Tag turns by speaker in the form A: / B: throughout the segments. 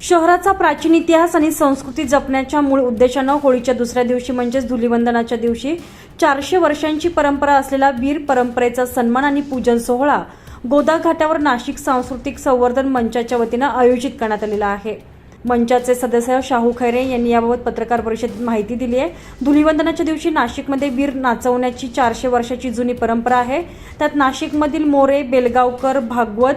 A: शहराचा प्राचीन इतिहास आणि संस्कृती जपण्याच्या मूळ उद्देशानं होळीच्या दुसऱ्या दिवशी म्हणजेच धुलीवंदनाच्या दिवशी चारशे वर्षांची परंपरा असलेला वीर परंपरेचा सन्मान आणि पूजन सोहळा गोदा घाटावर नाशिक सांस्कृतिक संवर्धन मंचाच्या वतीनं आयोजित करण्यात आलेला आहे. मंचाचे सदस्य शाहू खैरे यांनी याबाबत पत्रकार परिषदेत माहिती दिली आहे. धुलीवंदनाच्या दिवशी नाशिकमध्ये वीर नाचवण्याची चारशे वर्षाची जुनी परंपरा आहे. त्यात नाशिकमधील मोरे बेलगावकर भागवत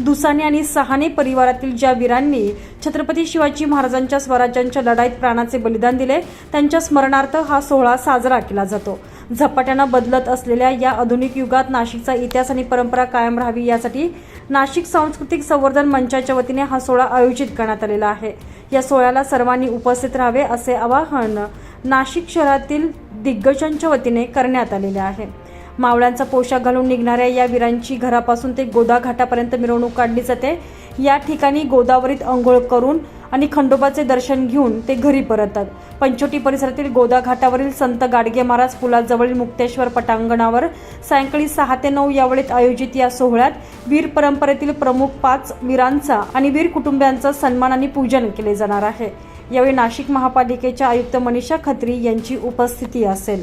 A: दुसाने आणि सहाने परिवारातील ज्या वीरांनी छत्रपती शिवाजी महाराजांच्या स्वराज्यांच्या लढाईत प्राणाचे बलिदान दिले त्यांच्या स्मरणार्थ हा सोहळा साजरा केला जातो. झपाट्यानं बदलत असलेल्या या आधुनिक युगात नाशिकचा इतिहास आणि परंपरा कायम राहावी यासाठी नाशिक सांस्कृतिक संवर्धन मंचाच्या वतीने हा सोहळा आयोजित करण्यात आलेला आहे. या सोहळ्याला सर्वांनी उपस्थित राहावे असे आवाहन नाशिक शहरातील दिग्गजांच्या वतीने करण्यात आलेले आहे. मावळ्यांचा पोशाख घालून निघणाऱ्या या वीरांची घरापासून ते गोदा घाटापर्यंत मिरवणूक काढली जाते. या ठिकाणी गोदावरीत अंघोळ करून आणि खंडोबाचे दर्शन घेऊन ते घरी परततात. पंचोटी परिसरातील गोदा घाटावरील संत गाडगे महाराज पुलाजवळील मुक्तेश्वर पटांगणावर सायंकाळी सहा ते नऊ या वेळेत आयोजित या सोहळ्यात वीर परंपरेतील प्रमुख पाच वीरांचा आणि वीर कुटुंबियांचा सन्मान आणि पूजन केले जाणार आहे. यावेळी नाशिक महापालिकेच्या आयुक्त मनीषा खत्री यांची उपस्थिती असेल.